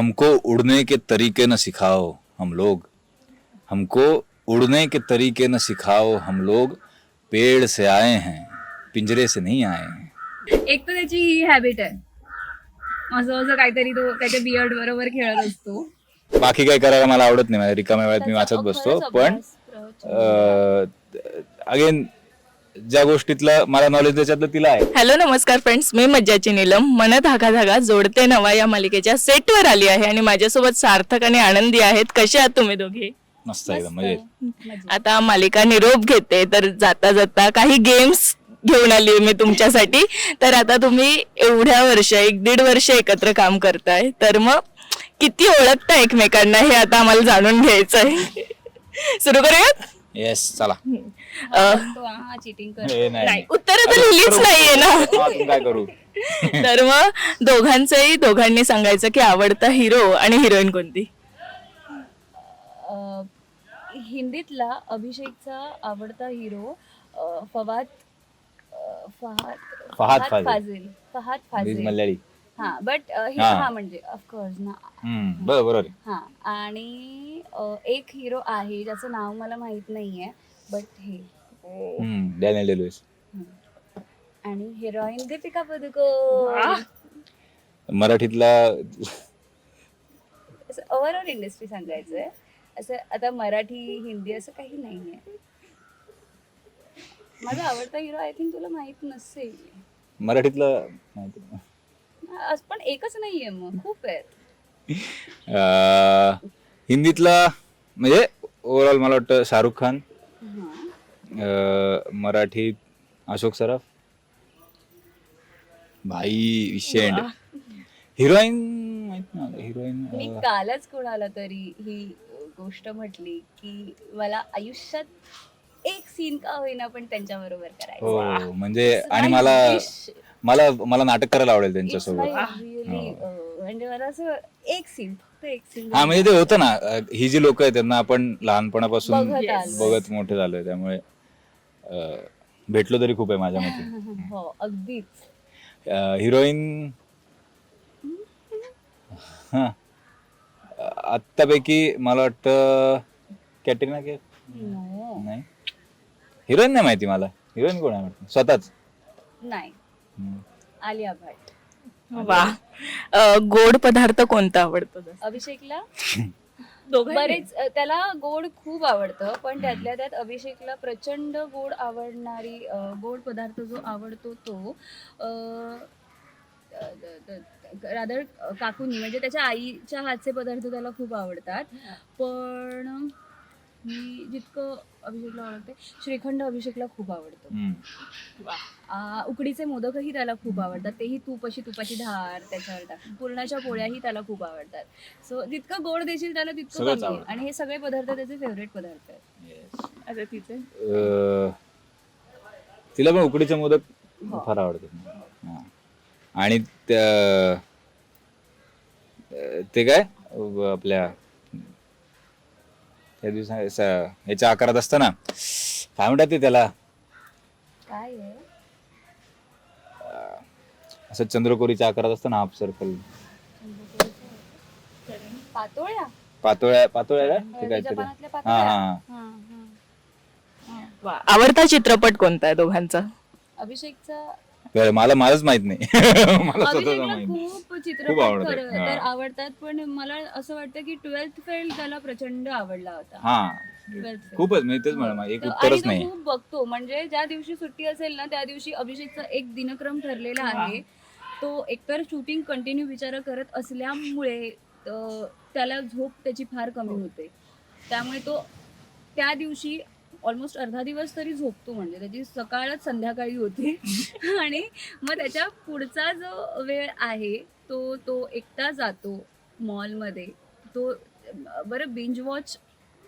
हमको उड़ने के तरीके न सिखाओ हम लोग। हमको उड़ने के तरीके न सिखाओ हम लोग। पेड़ से आए हैं पिंजरे से नहीं आए हैं। एक तर त्याची ही हॅबिट आहे. असं असं काहीतरी तो त्याच्या बियर्ड बरोबर खेळत असतो. बाकी काही करायला मला आवडत नाही माझ्या रिकाम्या वेळात मी वाचत बसतो पण अगेन ज्या गोष्टीतलं मला नॉलेज त्याच्यातलं तिला आहे. हॅलो नमस्कार फ्रेंड्स मी मज्जाची नीलम. मन धागा धागा जोडते नवा या मालिकेच्या सेटवर आली आहे आणि माझ्यासोबत सार्थक आणि आनंदी आहेत. कसे आहात तुम्ही दोघे? मस्त एकदम म्हणजे आता मालिका निरोप घेते तर जाता जाता काही गेम्स घेऊन आली मी तुमच्यासाठी. तर आता तुम्ही एवढ्या वर्ष एक दीड वर्ष एकत्र काम करताय. तर मग किती ओळखता एकमेकांना हे आता आम्हाला जाणून घ्यायचं आहे सुरू करूयात? येस चला. चिटिंग हे नाही. नाही उत्तर तर लिहिलीच नाहीये ना. हा, काय करू? तर मग दोघांचंही दोघांनी सांगायचं की आवडता हिरो आणि हिरोईन कोणती? अं, हिंदीतला अभिषेकचा आवडता हिरो अं, फवाद अं, फहाद फहाद फाजिल. फाजिल. फहाद फाजिल. मल्याळी. हा बट हा. हा म्हणजे ऑफकोर्स ना. हम्म, बरोबर बरोबर आहे. हा आणि अं, एक हिरो आहे ज्याचं नाव मला माहीत नाहीये बट हे. हम्म, डॅनियल डे लुईस आणि हिरोईन दीपिका पदुकोण. मराठीतला असं ओव्हरऑल इंडस्ट्री सांगायचंय. असं आता मराठी हिंदी असं काही नाहीये. माझा आवडता हिरो आय थिंक तुला माहीत नसेल. मराठीतला माहिती नाही. असं पण एकच नाहीये मग खूप आहेत. अं, हिंदीतला म्हणजे ओव्हरऑल मला वाटतं शाहरुख खान हा. अं, मराठीत अशोक सराफ. भाई शेंड हिरोईन माहीत नाही हिरोईन मी कालच कोणाला तरी ही गोष्ट म्हटली की मला आयुष्यात एक सीन का होईना पण त्यांच्या बरोबर करायचं. हो म्हणजे आणि मला मला मला नाटक करायला आवडेल त्यांच्यासोबत. म्हणजे मला असं एक सीन फक्त एक सीन हा म्हणजे ते होतं ना अं, ही जी लोक आहेत त्यांना आपण लहानपणापासून बघत आलोय. बघत मोठे झालोय त्यामुळे अं, भेटलो तरी खूप आहे माझ्या मते. हो अगदीच. हिरोईन हा आत्तापैकी मला वाटतं कॅटरीना के. नाही. हिरोईन नाही माहिती मला. हिरोईन कोण आहे वाटतं? स्वतःच. नाही. आलिया भट. वा. अं, गोड पदार्थ कोणता आवडतो अभिषेकला? दोघांनी? बरेच अ, त्याला गोड खूप आवडतं पण त्यातल्या त्यात अभिषेकला प्रचंड गोड आवडणारी अ, गोड पदार्थ जो आवडतो तो रादर काकूनी म्हणजे त्याच्या आईच्या हातचे पदार्थ त्याला खूप आवडतात. पण मी जितकं अभिषेकला आवडते श्रीखंड अभिषेकला खूप आवडतं. हम्म. आ, उकडीचे मोदकही त्याला खूप आवडतात. तेही तूप अशी तुपाची धार त्याच्यावर टाकून पुरणाच्या पोळ्याही त्याला खूप आवडतात. सो जितकं गोड देशील त्याला तितकं सगळंच कमी आहे. आवडतं. आणि हे सगळे पदार्थ त्याचे फेवरेट पदार्थ आहेत. तिचे? अं, तिला पण उकडीचे मोदक फार आवडतात. हा. आणि त्या- अं, ते काय? अं, आपल्या त्या दिवसा ह्याच्या आकारात असतं ना. काय म्हणतात ते त्याला? काय आहे? असं चंद्रकोरीच्या आकारात असतं ना हाफ सर्कल पातोळ्या? पातोळ्या पातोळ्या काय ते हळदीच्या काहीतरी पानातल्या हा पातोळ्या? हा. हा. हा, हा. वा. आवडता चित्रपट कोणता आहे दोघांचा? अभिषेकचा? बरं, मला माझंच माहीत नाही. मला स्वतःच अभिषेकला माहीत नाही. खूप खूप चित्रपट आवडतात. खरं हा. तर आवडतात पण मला असं वाटतं की ट्वेल्थ फेल त्याला प्रचंड आवडला होता. हा. Twelfth. खूपच म्हणजे तेच म्हणा एक तो- आणि उत्तरच तो नाही. खूप बघतो. म्हणजे ज्या दिवशी सुट्टी असेल ना त्या दिवशी अभिषेकचा एक दिनक्रम ठरलेला आहे. तो एकतर शूटिंग कंटिन्यू विचार करत असल्यामुळे त्याला झोप त्याची फार कमी होते. त्यामुळे तो त्या दिवशी ऑलमोस्ट अर्धा दिवस तरी झोपतो म्हणजे त्याची सकाळच संध्याकाळी होते. आणि मग त्याच्या पुढचा जो वेळ आहे तो तो एकटा जातो मॉलमध्ये तो बरं बिंज वॉच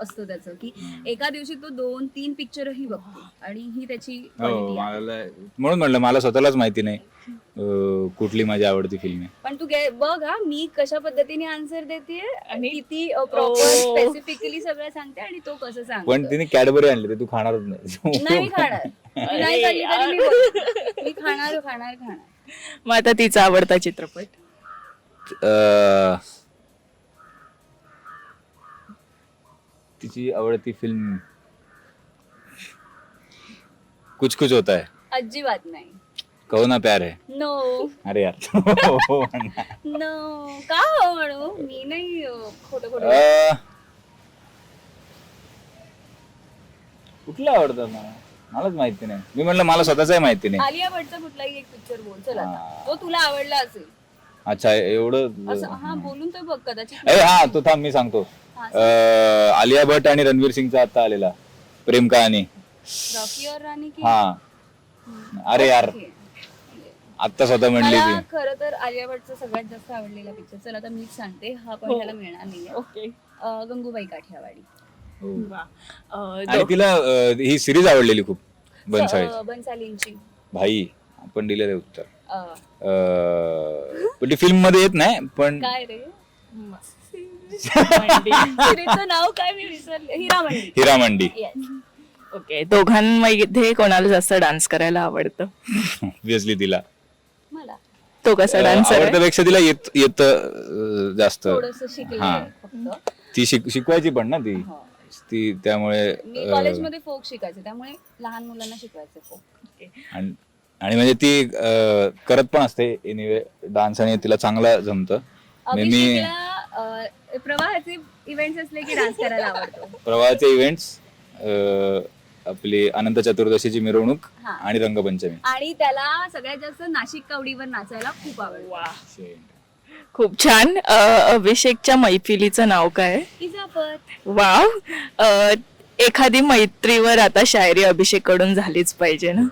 असतो त्याचं की एका दिवशी तो दोन तीन पिक्चरही बघतो. आणि ही त्याची हो quality आहे. मला म्हणून म्हणलं मला स्वतःलाच माहिती नाही अं, कुठली माझी आवडती फिल्म आहे. पण तू गे- बघ हा मी कशा पद्धतीने आन्सर देते आणि किती प्रॉपर ओ. स्पेसिफिकली सगळं सांगते आणि तो कसं सांगतो. पण तिने कॅडबरी आणली ते तू खाणारच नाही. नाही खाणार. ती नाही खाल्ली तरी मी. मी खाणार खाणार खाणार. मग आता तिचा आवडता चित्रपट? अं, तिची आवडती फिल्म कुछ कुछ होता है। अजिबात नाही। कहो ना प्यार है। नो अरे यार। हो. नो का हो म्हणू मी नाही अं, खोटं खोटं अं, कुठलं आवडतं मला मलाच माहिती नाही. मी म्हणलं मला स्वतःच माहिती नाही. आलिया भटचा कुठलाही एक पिक्चर बोल. चल आता. हा. तो तुला आवडला असेल. अच्छा एवढं असं हा बोलून तर बघ कदाचित हा तो थांब मी सांगतो. हा, अं, आलिया भट आणि रणवीर सिंगचा आता आलेला प्रेम कहाणी रॉकी और राणी की? हा. अरे यार. आता स्वतः म्हणली ती. मला खरं तर आलिया भटचा सगळ्यात जास्त आवडलेला पिक्चर चल आता मीच सांगते हा पण त्याला मिळणार नाहीये. ओके. अं, गंगूबाई काठियावाडी. आणि तिला अं, ही सिरीज आवडलेली खूप बनसाळी अं, बनसालींची. भाई आपण दिलेलं उत्तर. अं, अं, पण ती फिल्ममध्ये येत नाही पण काय रे? सिरीजचं नाव काय मी विसरले. हिरामंडी. हिरा मंडी. ओके दोघांमध्ये कोणाला जास्त डान्स करायला आवडतं? ऑब्विसली तिला. मला. तो कसा आहे? आवडत्यापेक्षा तिला येत येत जास्त. थोडस शिकले हा. फक्त. ती शिक शिकवायची पण ना ती. हो. ती त्यामुळे मी कॉलेजमध्ये फोक शिकायचे त्यामुळे लहान मुलांना शिकवायचे फोक. आणि आणि म्हणजे ती अं, करत पण असते. एनिवे डान्स आणि तिला चांगला जमतं. म्हणजे मी अभिषेकला अं, प्रवाहाचे इव्हेंट्स असले की डान्स करायला आवडतो. प्रवाहाचे इव्हेंट्स आपली अनंत चतुर्दशीची मिरवणूक हा. आणि रंगपंचमी. आणि त्याला सगळ्यात जास्त नाशिक कावडीवर नाचायला खूप आवडतं. खूप छान. अ, अभिषेकच्या मैफिलीचं नाव काय? इजापत वाव. अ, एखादी मैत्रीवर आता शायरी अभिषेककडून झालीच पाहिजे ना?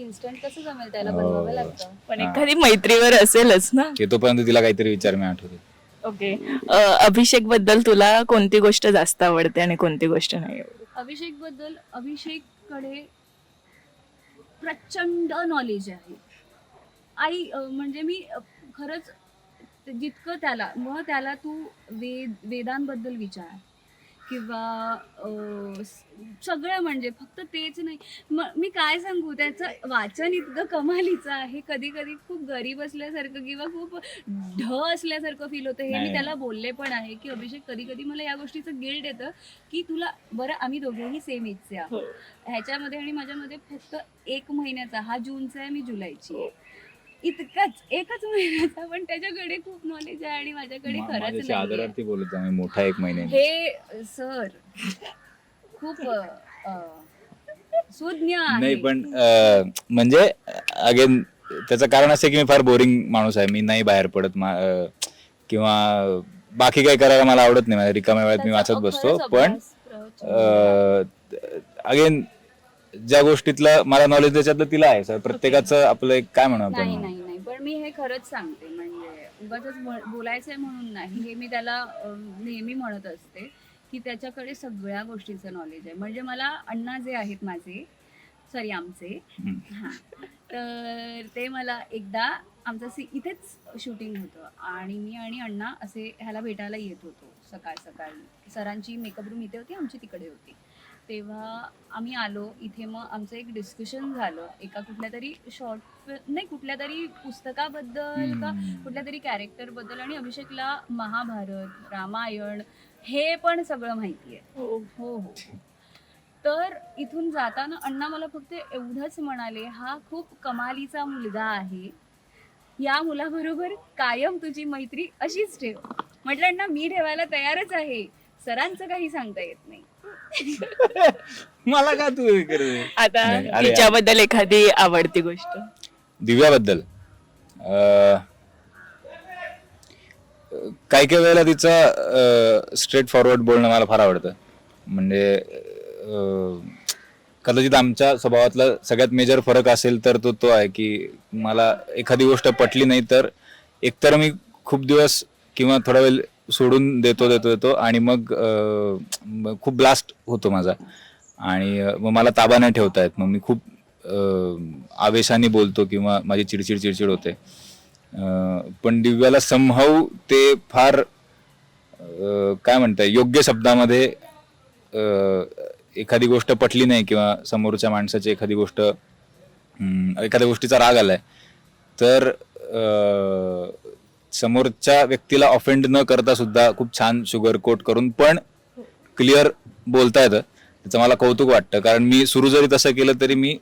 इन्स्टंट कसं जमेल त्याला बनवावं लागतं? पण एखादी मैत्रीवर असेलच ना? येतोपर्यंत तिला काहीतरी विचार मी आठवते. ओके. अभिषेकबद्दल तुला कोणती गोष्ट जास्त आवडते आणि कोणती गोष्ट नाही आवडत? अभिषेकबद्दल अभिषेककडे प्रचंड नॉलेज आहे. आई अं, म्हणजे मी अं, खरंच जितकं त्याला मग त्याला तू वेद वेदांबद्दल विचार. किंवा अं, स- सगळं म्हणजे फक्त तेच नाही. म- मी काय सांगू? त्याचं वाचन इतकं कमालीचं आहे. कधी कधी खूप गरीब असल्यासारखं किंवा खूप ढ असल्यासारखं फील होतं. हे मी नाही. त्याला बोलले पण आहे की अभिषेक कधी कधी मला या गोष्टीचं गिल्ट येतं की तुला बरं आम्ही दोघेही सेम एजचे आहोत. ह्याच्यामध्ये आणि माझ्यामध्ये फक्त एक महिन्याचा हा जूनचा आहे मी जुलैची आहे. इतकाच एकच महिन्याचा पण त्याच्याकडे खूप नॉलेज आहे आणि माझ्याकडे खरंच माझ्याशी नाहीये. आदरार्थी बोलत जा, मी मोठा एक महिन्याने हे सर खूप अ, सुज्ञ आहे नाही पण अं, म्हणजे अगेन त्याचं कारण असं आहे की मी फार बोरिंग माणूस आहे मी नाही बाहेर पडत मा- अं, किंवा बाकी काही करायला मला आवडत नाही माझ्या रिकाम्या वेळात मी त्याचा वाचत बसतो खरंच पण अभ्यास, प्रवचन. अगेन ज्या गोष्टीतलं मला नॉलेज त्याच्यातलं तिला आहे सर. प्रत्येकाचं आपलं एक काय म्हणू नाही आपण? नाही नाही पण मी हे खरंच सांगते. म्हणजे उगाच बोलायचंय म्हणून नाही. हे मी त्याला अ, नेहमी म्हणत असते की त्याच्याकडे सगळ्या गोष्टीचं नॉलेज आहे. म्हणजे मला अण्णा जे आहेत माझे सॉरी आमचे हम्म. हा तर ते मला एकदा आमचं सी इथेच शूटिंग होतं. आणि मी आणि अण्णा असे ह्याला भेटायला येत होतो सकाळ सकाळी सरांची मेकअप रूम इथे होती आमची तिकडे होती. तेव्हा आम्ही आलो. इथे मग आमचं एक डिस्कशन झालं. एका कुठल्या तरी शॉर्ट नाही कुठल्या तरी पुस्तकाबद्दल का. कुठल्या तरी कॅरेक्टरबद्दल आणि अभिषेकला महाभारत रामायण हे पण सगळं माहिती आहे हो हो. तर इथून जाताना अण्णा मला फक्त एवढंच म्हणाले हा खूप कमालीचा मुलगा आहे. या मुलाबरोबर कायम तुझी मैत्री अशीच ठेव. म्हटलं अण्णा मी ठेवायला तयारच आहे. सरांचं काही सांगता येत नाही. मला का तू हे करते? आता नाही, अरे तिच्याबद्दल एखादी आवडती गोष्ट. दिव्याबद्दल. अं, काही काही वेळेला तिचं स्ट्रेट फॉरवर्ड बोलणं मला फार आवडतं. म्हणजे अं, कदाचित आमच्या स्वभावातला सगळ्यात मेजर फरक असेल तर तो तो आहे की मला एखादी गोष्ट पटली नाही तर एकतर मी खूप दिवस किंवा थोडा वेळ सोडून देतो देतो देतो आणि मग अं, खूप ब्लास्ट होतो माझा. आणि अं, मग मला ताबा नाही ठेवता येत. मग मी खूप अं, आवेशाने बोलतो किंवा माझी चिडचिड चिडचिड होते. अं, पण दिव्याला समहाऊ ते फार अं, काय म्हणताय योग्य शब्दामध्ये अं, एखादी गोष्ट पटली नाही किंवा समोरच्या माणसाची एखादी गोष्ट हम्म, एखाद्या गोष्टीचा राग आलाय. तर अं, समोरच्या व्यक्तीला ऑफेंड न करता सुद्धा खूप छान शुगर कोट करून पण क्लिअर बोलता येतं. त्याचं मला कौतुक वाटतं. कारण मी सुरू जरी तसं केलं तरी मी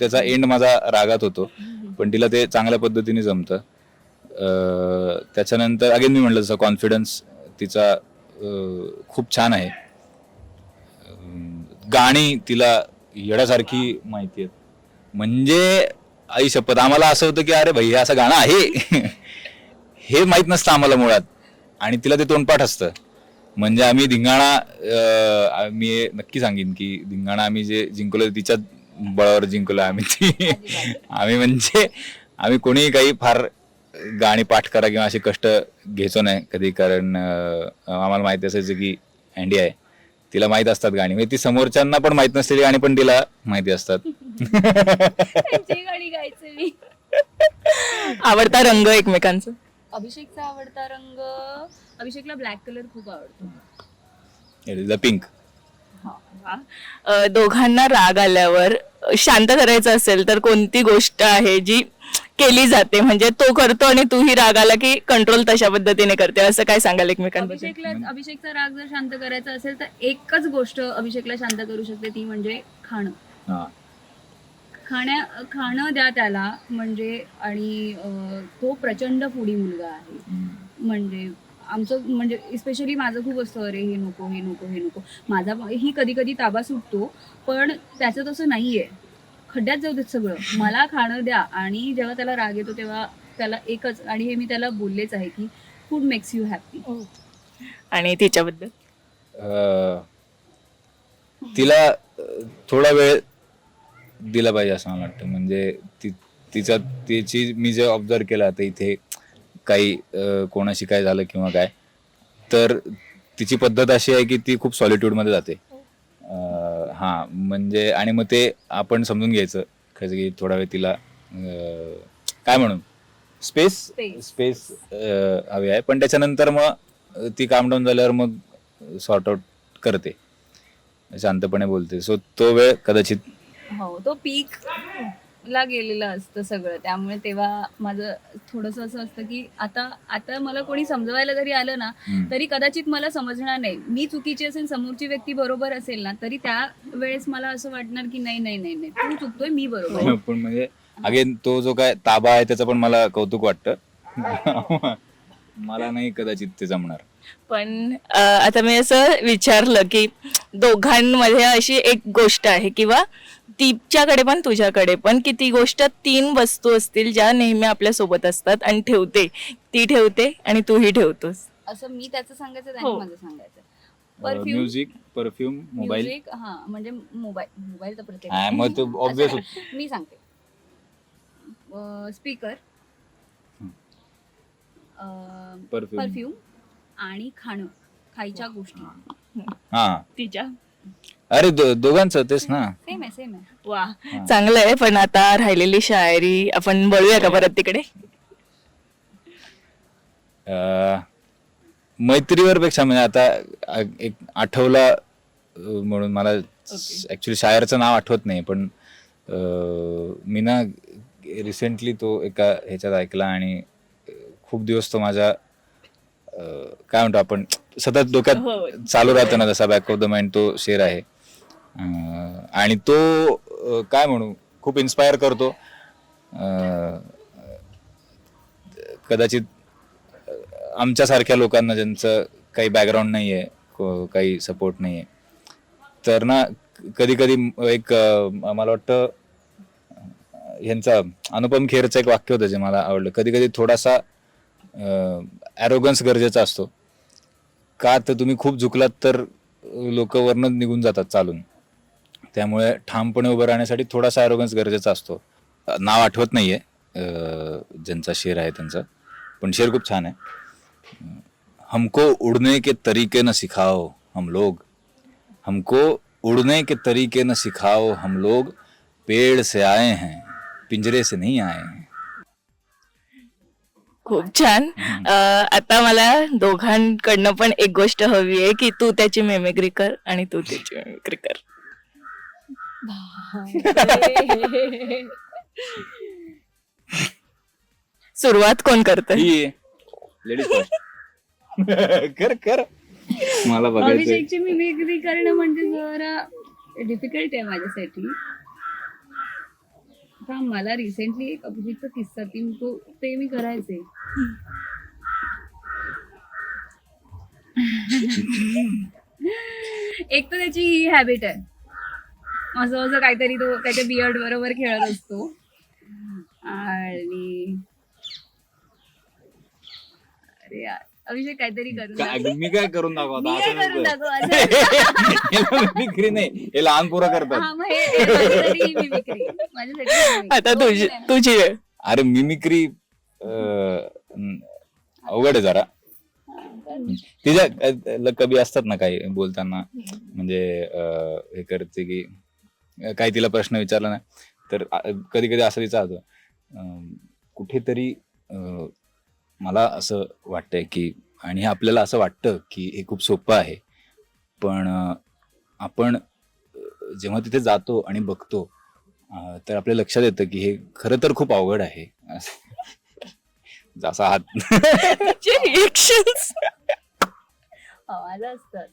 त्याचा एंड माझा रागात होतो. पण तिला ते चांगल्या पद्धतीने जमतं. त्याच्यानंतर अगेन मी म्हटलं तसं कॉन्फिडन्स तिचा खूप छान आहे. गाणी तिला येण्यासारखी माहिती आहेत. म्हणजे आई शपथ. आम्हाला असं होतं की अरे भाई हे असं गाणं आहे. हे माहीत नसतं आम्हाला मुळात. आणि तिला ते तोंडपाठ असतं. म्हणजे आम्ही धिंगाणा मी नक्की सांगेन की धिंगाणा आम्ही जे जिंकलो तिच्या बळावर जिंकलो आम्ही ती. आम्ही म्हणजे आम्ही कोणीही काही फार गाणी पाठ करा किंवा असे कष्ट घ्यायचो नाही कधी कारण आम्हाला माहिती असायचं की अँडी आहे. तिला माहीत असतात गाणी. म्हणजे ती समोरच्यांना पण माहीत नसलेली गाणी पण तिला माहिती असतात. आवडता रंग एकमेकांचा. अभिषेकचा आवडता रंग अभिषेकला ब्लॅक कलर खूप आवडतो. द पिंक अ, दोघांना राग आल्यावर शांत करायचं असेल तर कोणती गोष्ट आहे जी केली जाते? म्हणजे तो करतो आणि तूही राग आला की कंट्रोल तशा पद्धतीने करते. असं काय सांगाल एकमेकांबद्दल? अभिषेकला अभिषेकचा राग जर शांत करायचा असेल तर एकच गोष्ट अभिषेकला शांत करू शकते ती म्हणजे खाणं. खाण्या खाणं द्या त्याला म्हणजे आणि तो प्रचंड फुडी मुलगा आहे. म्हणजे आमचं म्हणजे स्पेशली माझं खूप असतं अरे हे नको हे नको हे नको. माझा ही कधी कधी ताबा सुटतो पण त्याचं तसं नाहीये. खड्ड्यात जाऊ देत सगळं. मला खाणं द्या. आणि जेव्हा त्याला राग येतो तेव्हा त्याला एकच आणि हे मी त्याला बोललेच आहे की फूड मेक्स यू हॅपी आणि तिच्याबद्दल? तिला थोडा वेळ दिला पाहिजे असं मला वाटतं. म्हणजे ती तिचा तिची मी जे ऑब्झर्व केलं आता इथे काही कोणाशी काय झालं किंवा काय तर तिची पद्धत अशी आहे की ती खूप सॉलिट्यूडमध्ये जाते. हा म्हणजे आणि मग ते आपण समजून घ्यायचं. कसं की थोडा वेळ तिला काय म्हणून स्पेस. स्पेस हवी आहे. पण त्याच्यानंतर मग ती काम डाऊन झाल्यावर मग सॉर्ट आउट करते. शांतपणे बोलते. सो तो वेळ कदाचित हो तो पीक ला गेलेलं असतं सगळं. त्यामुळे तेव्हा माझं थोडस असं असतं की आता आता मला कोणी समजवायला जरी आलं ना. तरी कदाचित मला समजणार नाही. मी चुकीची असेल समोरची व्यक्ती बरोबर असेल ना तरी त्या वेळेस मला असं वाटणार की नाही नाही नाही नाही. तू चुकतोय मी बरोबर आहे. पण म्हणजे अगेन तो जो काय ताबा आहे त्याचं पण मला कौतुक वाटतं. मला नाही कदाचित ते जमणार. पण अ, आता मी असं विचारलं की दोघांमध्ये अशी एक गोष्ट आहे किंवा तिच्याकडे पण तुझ्याकडे पण की ती गोष्ट तीन वस्तू असतील ज्या नेहमी आपल्यासोबत असतात आणि ठेवते. ती ठेवते आणि तूही ठेवतोस. असं मी त्याचं सांगायचं हो. माझं सांगायचं. Perfume music perfume mobile music हा म्हणजे मोबाईल मोबाईल तर प्रत्येक हा, मग तो obvious अच्छा, मी सांगते. स्पीकर परफ्यूम परफ्यूम आणि खाणं खायच्या गोष्टी. हा. तिच्या. अरे दो- दोघांचं तेच ना? सेम आहे सेम आहे. वा. चांगलं आहे पण आता राहिलेली शायरी आपण बोलूया का परत तिकडे? अं, मैत्रीवर पेक्षा म्हणजे आता अ- एक आठवला अं, म्हणून मला ऍक्च्युली शायरचं नाव आठवत नाही पण अं, मी ना रिसेंटली तो एका ह्याच्यात ऐकला आणि अं, खूप दिवस तो माझ्या काय म्हणतो आपण सतत डोक्यात चालू राहतो ना जसा बॅक ऑफ द माइंड तो शेर आहे. आणि तो काय म्हणू खूप इन्स्पायर करतो. कदाचित आमच्यासारख्या लोकांना ज्यांचं काही बॅकग्राऊंड नाही आहे काही सपोर्ट नाही आहे तर ना कधी कधी एक मला वाटतं ह्यांचा अनुपम खेरचं एक वाक्य होतं जे मला आवडलं. कधी कधी थोडासा ॲरोगन्स गरजेचा असतो. का तर तुम्ही खूप झुकलात तर लोक वरनं निघून जातात चालून. त्यामुळे ठामपणे उभं राहण्यासाठी थोडासा ॲरोगन्स गरजेचा असतो. नाव आठवत नाही आहे ज्यांचा शेर आहे त्यांचा. पण शेर खूप छान आहे. हमको उड़ने के तरीके न सिखाओ हम लोग. हमको उड़ने के तरीके न सिखाओ हम लोग. पेड़ से आए हैं पिंजरे से नहीं आए हैं. खूप छान. अ, आता मला दोघांकडनं पण एक गोष्ट हवी आहे की तू त्याची मेमेग्री कर आणि तू त्याची मेमेग्री कर. सुरुवात कोण करत ही. लेडीज कर कर. मला बघायचं अभिषेकची मिमिक्री करणं म्हणजे जरा डिफिकल्ट आहे माझ्यासाठी. हा मला रिसेंटली एक अभिजितचा किस्सा ती तो ते मी करायचे. एक तर त्याची ही हॅबिट आहे. असं असं काहीतरी तो त्याच्या बियर्ड बरोबर खेळत असतो आणि अरे यार अभिषेक काहीतरी करू काय- दाखव. मी काय करून दाखवतो मी काय असं करून. दाखवू असं मिमिक्री नाही हे लहान पोरं करतात हा मग माझ्यासाठी mimicry. माझ्यासाठी mimicry. आता तो तुझी. तुझी वेळ अरे मिमिक्री अं, अवघड आहे जरा तिच्या अ, ल- कवी असतात ना काही बोलताना म्हणजे अ, हे करते की अ, काही तिला प्रश्न विचारला ना तर कधी कधी असं विचारतो अं, कुठेतरी अ, मला असं वाटतंय की आणि हे आपल्याला असं वाटतं की हे खूप सोपं आहे पण आपण जेव्हा तिथे जातो आणि बघतो तर आपल्या लक्षात येतं की हे खरं तर खूप अवघड आहे. जसा हात. रिएक्शन आवाज असतात.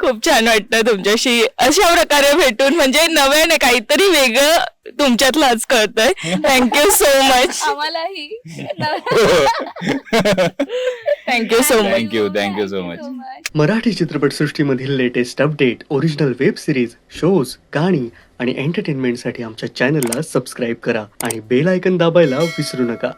खूप छान वाटतं तुमच्याशी. अशा प्रकारे भेटून म्हणजे नव्याने काहीतरी वेगळं तुमच्यातलं आज कळतंय. थँक्यू सो मच आम्हालाही. Thank you so much thank you. So much. Marathi चित्रपटसृष्टीमधील latest update original web series shows गाणी आणि एंटरटेनमेंटसाठी आमच्या चॅनलला सबस्क्राईब करा आणि बेल आयकन दाबायला विसरू नका.